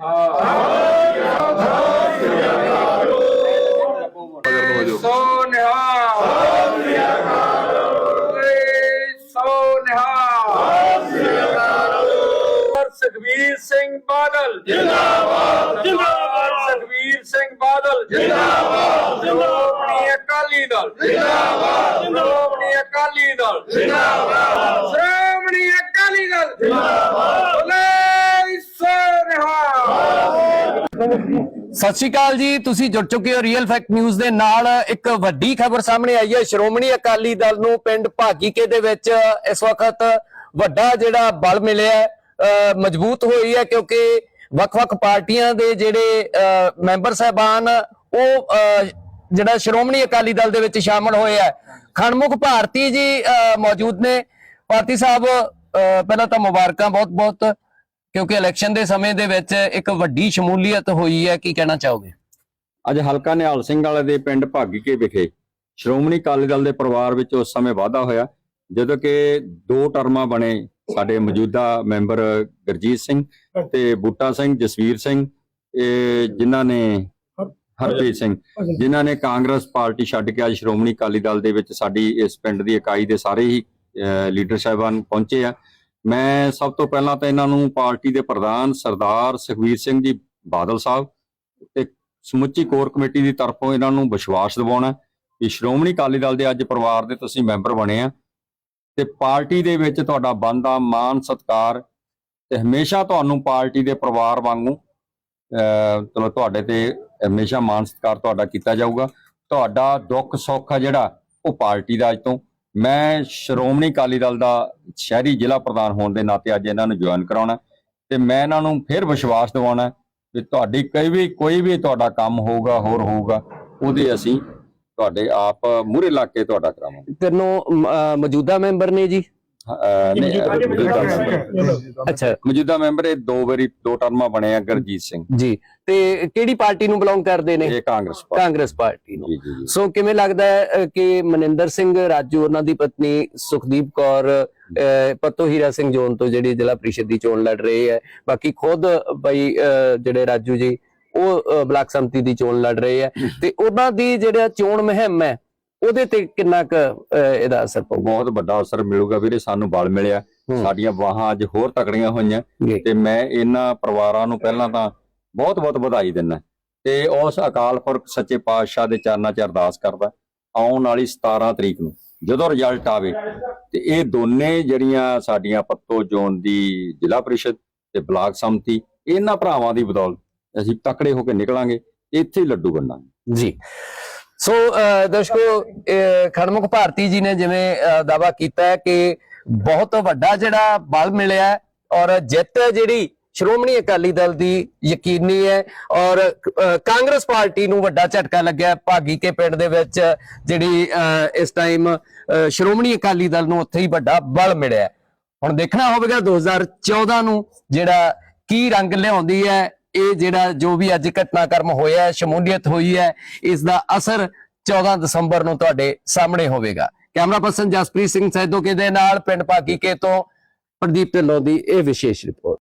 ਸੋ ਨਿਹਾਲ ਸੋ ਨਿਹਾਲ ਸੁਖਬੀਰ ਸਿੰਘ ਬਾਦਲ ਜਿੰਦਾਬਾਦ ਜਿੰਦਾਬਾਦ ਸੁਖਬੀਰ ਸਿੰਘ ਬਾਦਲ ਜਿੰਦਾਬਾਦ ਸ਼੍ਰੋਮਣੀ ਅਕਾਲੀ ਦਲ ਜਿੰਦਾਬਾਦ ਸ਼੍ਰੋਮਣੀ ਅਕਾਲੀ ਦਲ ਜਿੰਦਾਬਾਦ ਸ਼੍ਰੋਮਣੀ ਅਕਾਲੀ ਦਲ ਜਿੰਦਾਬਾਦ ਸਤਿ ਸ਼੍ਰੀ ਅਕਾਲ ਜੀ, ਤੁਸੀਂ ਜੁੜ ਚੁੱਕੇ ਹੋ ਰੀਅਲ ਫੈਕਟ ਨਿਊਜ਼ ਦੇ ਨਾਲ। ਇੱਕ ਵੱਡੀ ਖਬਰ ਸਾਹਮਣੇ ਆਈ ਹੈ, ਸ਼੍ਰੋਮਣੀ ਅਕਾਲੀ ਦਲ ਨੂੰ ਪਿੰਡ ਭਾਗੀਕੇ ਦੇ ਵਿੱਚ ਇਸ ਵਕਤ ਵੱਡਾ ਜਿਹੜਾ ਬਲ ਮਿਲਿਆ ਮਜ਼ਬੂਤ ਹੋਈ ਹੈ ਕਿਉਂਕਿ ਵੱਖ-ਵੱਖ ਪਾਰਟੀਆਂ ਦੇ ਜਿਹੜੇ ਮੈਂਬਰ ਸਾਹਿਬਾਨ, ਉਹ ਜਿਹੜਾ ਸ਼੍ਰੋਮਣੀ ਅਕਾਲੀ ਦਲ ਦੇ ਵਿੱਚ ਸ਼ਾਮਲ ਹੋਏ ਆ ਖਣਮੁਖ ਭਾਰਤੀ ਜੀ ਮੌਜੂਦ ਨੇ। ਭਾਰਤੀ ਸਾਹਿਬ, ਅਹ ਪਹਿਲਾਂ ਤਾਂ ਮੁਬਾਰਕਾਂ ਬਹੁਤ-ਬਹੁਤ। ਕਿਉਂਕਿ ਇਲੈਕਸ਼ਨ ਦੇ ਸਮੇਂ ਦੇ ਵਿੱਚ ਇੱਕ ਵੱਡੀ ਸ਼ਮੂਲੀਅਤ ਹੋਈ ਹੈ, ਕੀ ਕਹਿਣਾ ਚਾਹੋਗੇ? ਅੱਜ ਹਲਕਾ ਨਿਹਾਲ ਸਿੰਘ ਵਾਲੇ ਦੇ ਪਿੰਡ ਭਾਗੀਕੇ ਵਿਖੇ ਸ਼੍ਰੋਮਣੀ ਅਕਾਲੀ ਦਲ ਦੇ ਪਰਿਵਾਰ ਵਿੱਚ ਉਸ ਸਮੇਂ ਵਾਧਾ ਹੋਇਆ, ਜਦੋਂ ਕਿ ਦੋ ਟਰਮਾਂ ਬਣੇ ਸਾਡੇ ਮੌਜੂਦਾ ਮੈਂਬਰ ਗੁਰਜੀਤ ਸਿੰਘ ਤੇ ਬੂਟਾ ਸਿੰਘ, ਜਸਵੀਰ ਸਿੰਘ ਇਹ ਜਿਨ੍ਹਾਂ ਨੇ ਹਰਪ੍ਰੀਤ ਸਿੰਘ, ਜਿਨ੍ਹਾਂ ਨੇ ਕਾਂਗਰਸ ਪਾਰਟੀ ਛੱਡ ਕੇ ਅੱਜ ਸ਼੍ਰੋਮਣੀ ਅਕਾਲੀ ਦਲ ਦੇ ਵਿੱਚ ਸਾਡੀ ਇਸ ਪਿੰਡ ਦੀ ਇਕਾਈ ਦੇ ਸਾਰੇ ਹੀ ਲੀਡਰ ਸਾਹਿਬਾਨ ਪਹੁੰਚੇ ਆ। ਮੈਂ ਸਭ ਤੋਂ ਪਹਿਲਾਂ ਤਾਂ ਇਹਨਾਂ ਨੂੰ ਪਾਰਟੀ ਦੇ ਪ੍ਰਧਾਨ ਸਰਦਾਰ ਸੁਖਵੀਰ ਸਿੰਘ ਜੀ ਬਾਦਲ ਸਾਹਿਬ ਤੇ ਸਮੁੱਚੀ ਕੋਰ ਕਮੇਟੀ ਦੀ ਤਰਫੋਂ ਇਹਨਾਂ ਨੂੰ ਵਿਸ਼ਵਾਸ ਦਿਵਾਉਣਾ ਕਿ ਸ਼੍ਰੋਮਣੀ ਅਕਾਲੀ ਦਲ ਦੇ ਅੱਜ ਪਰਿਵਾਰ ਦੇ ਤੁਸੀਂ ਮੈਂਬਰ ਬਣੇ ਆ ਤੇ ਪਾਰਟੀ ਦੇ ਵਿੱਚ ਤੁਹਾਡਾ ਬੰਦਾ ਮਾਨ ਸਤਕਾਰ ਤੇ ਹਮੇਸ਼ਾ ਤੁਹਾਨੂੰ ਪਾਰਟੀ ਦੇ ਪਰਿਵਾਰ ਵਾਂਗੂ, ਅਹ ਚਲੋ ਤੁਹਾਡੇ ਤੇ ਹਮੇਸ਼ਾ ਮਾਨ ਸਤਕਾਰ ਤੁਹਾਡਾ ਕੀਤਾ ਜਾਊਗਾ। ਤੁਹਾਡਾ ਦੁੱਖ ਸੁੱਖ ਆ ਜਿਹੜਾ ਉਹ ਪਾਰਟੀ ਦਾ ਅੱਜ ਤੋਂ ਮੈਂ ਸ਼੍ਰੋਮਣੀ ਅਕਾਲੀ ਦਲ ਦਾ ਸ਼ਹਿਰੀ ਜ਼ਿਲ੍ਹਾ ਪ੍ਰਧਾਨ ਹੋਣ ਦੇ ਨਾਤੇ ਅੱਜ ਇਹਨਾਂ ਨੂੰ ਜੁਆਇਨ ਕਰਾਉਣਾ ਤੇ ਮੈਂ ਇਹਨਾਂ ਨੂੰ ਫਿਰ ਵਿਸ਼ਵਾਸ ਦਿਵਾਉਣਾ ਵੀ ਤੁਹਾਡੀ ਕੋਈ ਵੀ ਕੋਈ ਵੀ ਤੁਹਾਡਾ ਕੰਮ ਹੋਊਗਾ, ਹੋਰ ਹੋਊਗਾ, ਉਹਦੇ ਅਸੀਂ ਤੁਹਾਡੇ ਆਪ ਮੂਹਰੇ ਲਾ ਕੇ ਤੁਹਾਡਾ ਕਰਾਵਾਂਗੇ। ਤੈਨੂੰ ਮੌਜੂਦਾ ਮੈਂਬਰ ਨੇ ਜੀ। ਅਹ ਨਹੀਂ, ਅੱਛਾ ਮੌਜੂਦਾ ਮੈਂਬਰ ਇਹ ਦੋ ਵਾਰੀ ਦੋ ਟਰਮਾਂ ਬਣੇ ਆ ਗੁਰਜੀਤ ਸਿੰਘ। ਜੀ ਤੇ ਕਿਹੜੀ ਪਾਰਟੀ ਨੂੰ ਬਿਲੋਂਗ ਕਰਦੇ ਨੇ? ਇਹ ਕਾਂਗਰਸ ਪਾਰਟੀ। ਕਾਂਗਰਸ ਪਾਰਟੀ ਨੂੰ। ਜੀ ਜੀ ਜੀ। ਸੋ ਕਿਵੇਂ ਲੱਗਦਾ ਹੈ ਕਿ ਮਨਿੰਦਰ ਸਿੰਘ ਰਾਜੂ ਉਹਨਾਂ ਦੀ ਪਤਨੀ ਸੁਖਦੀਪ ਕੌਰ ਪੱਤੋ ਹੀਰਾ ਸਿੰਘ ਜੋਨ ਤੋਂ ਜਿਹੜੀ ਜ਼ਿਲ੍ਹਾ ਪ੍ਰੀਸ਼ਦ ਦੀ ਚੋਣ ਲੜ ਰਹੇ ਹੈ ਬਾਕੀ ਖੁਦ ਬਈ ਜਿਹੜੇ ਰਾਜੂ ਜੀ ਉਹ ਬਲਾਕ ਸੰਮਤੀ ਦੀ ਚੋਣ ਲੜ ਰਹੇ ਹੈ। ਤੇ ਉਹਨਾਂ ਦੀ ਜਿਹੜਾ ਚੋਣ ਮੁਹਿੰਮ ਹੈ ਉਹਦੇ ਤੇ ਕਿੰਨਾ ਕੁ ਇਹਦਾ ਅਸਰ ਪਊ? ਬਹੁਤ ਵੱਡਾ ਅਸਰ ਮਿਲੂਗਾ ਵੀਰੇ ਸਾਨੂੰ ਬਲ ਮਿਲਿਆ। ਸਾਡੀਆਂ ਬਾਹਾਂ ਅੱਜ ਹੋਰ ਤਕੜੀਆਂ ਹੋਈਆਂ। ਤੇ ਮੈਂ ਇਹਨਾਂ ਪਰਿਵਾਰਾਂ ਨੂੰ ਪਹਿਲਾਂ ਤਾਂ ਬਹੁਤ ਬਹੁਤ ਵਧਾਈ ਦਿੰਦਾ। ਤੇ ਉਸ ਅਕਾਲ ਪੁਰਖ ਸੱਚੇ ਪਾਤਸ਼ਾਹ ਦੇ ਚਰਨਾਂ 'ਚ ਅਰਦਾਸ ਕਰਦਾ ਆਉਣ ਵਾਲੀ 17 ਤਰੀਕ ਨੂੰ ਜਦੋਂ ਰਿਜ਼ਲਟ ਆਵੇ। ਤੇ ਇਹ ਦੋਨੇ ਜਿਹੜੀਆਂ ਸਾਡੀਆਂ ਪੱਤੋ ਜ਼ੋਨ ਦੀ ਜ਼ਿਲ੍ਹਾ ਪ੍ਰੀਸ਼ਦ ਤੇ ਬਲਾਕ ਸੰਮਤੀ ਇਹਨਾਂ ਭਰਾਵਾਂ ਦੀ ਬਦੌਲਤ ਅਸੀਂ ਤਕੜੇ ਹੋ ਕੇ ਨਿਕਲਾਂਗੇ ਇੱਥੇ ਲੱਡੂ ਬਣਾਂਗੇ। ਜੀ। ਸੋ ਅਹ, ਦਰਸ਼ਕੋ ਅਹ, ਖਣਮੁਖ ਭਾਰਤੀ ਜੀ ਨੇ ਜਿਵੇਂ ਦਾਵਾ ਕੀਤਾ ਹੈ ਕਿ ਬਹੁਤ ਵੱਡਾ ਜਿਹੜਾ ਬਲ ਮਿਲਿਆ ਔਰ ਜਿੱਤ ਜਿਹੜੀ ਸ਼੍ਰੋਮਣੀ ਅਕਾਲੀ ਦਲ ਦੀ ਯਕੀਨੀ ਹੈ ਔਰ ਕਾਂਗਰਸ ਪਾਰਟੀ ਨੂੰ ਵੱਡਾ ਝਟਕਾ ਲੱਗਿਆ ਭਾਗੀ ਕੇ ਪਿੰਡ ਦੇ ਵਿੱਚ ਜਿਹੜੀ ਅਹ, ਇਸ ਟਾਈਮ ਸ਼੍ਰੋਮਣੀ ਅਕਾਲੀ ਦਲ ਨੂੰ ਉੱਥੇ ਹੀ ਵੱਡਾ ਬਲ ਮਿਲਿਆ ਹੁਣ ਦੇਖਣਾ ਹੋਵੇਗਾ 2014 ਨੂੰ ਜਿਹੜਾ ਕੀ ਰੰਗ ਲਿਆਉਂਦੀ ਹੈ ਇਹ ਜਿਹੜਾ ਜੋ ਵੀ ਅੱਜ ਘਟਨਾਕ੍ਰਮ ਹੋਇਆ ਹੈ, ਸ਼ਮੂਲੀਅਤ ਹੋਈ ਹੈ, ਇਸ ਦਾ ਅਸਰ 14 ਦਸੰਬਰ ਨੂੰ ਤੁਹਾਡੇ ਸਾਹਮਣੇ ਹੋਵੇਗਾ। ਕੈਮਰਾ ਪਰਸਨ ਜਸਪ੍ਰੀਤ ਸਿੰਘ ਸੈਦੋਕੇ ਦੇ ਨਾਲ, ਪਿੰਡ ਭਾਗੀਕੇ ਤੋਂ ਪ੍ਰਦੀਪ ਢਿੱਲੋਂ ਦੀ ਇਹ ਵਿਸ਼ੇਸ਼ ਰਿਪੋਰਟ।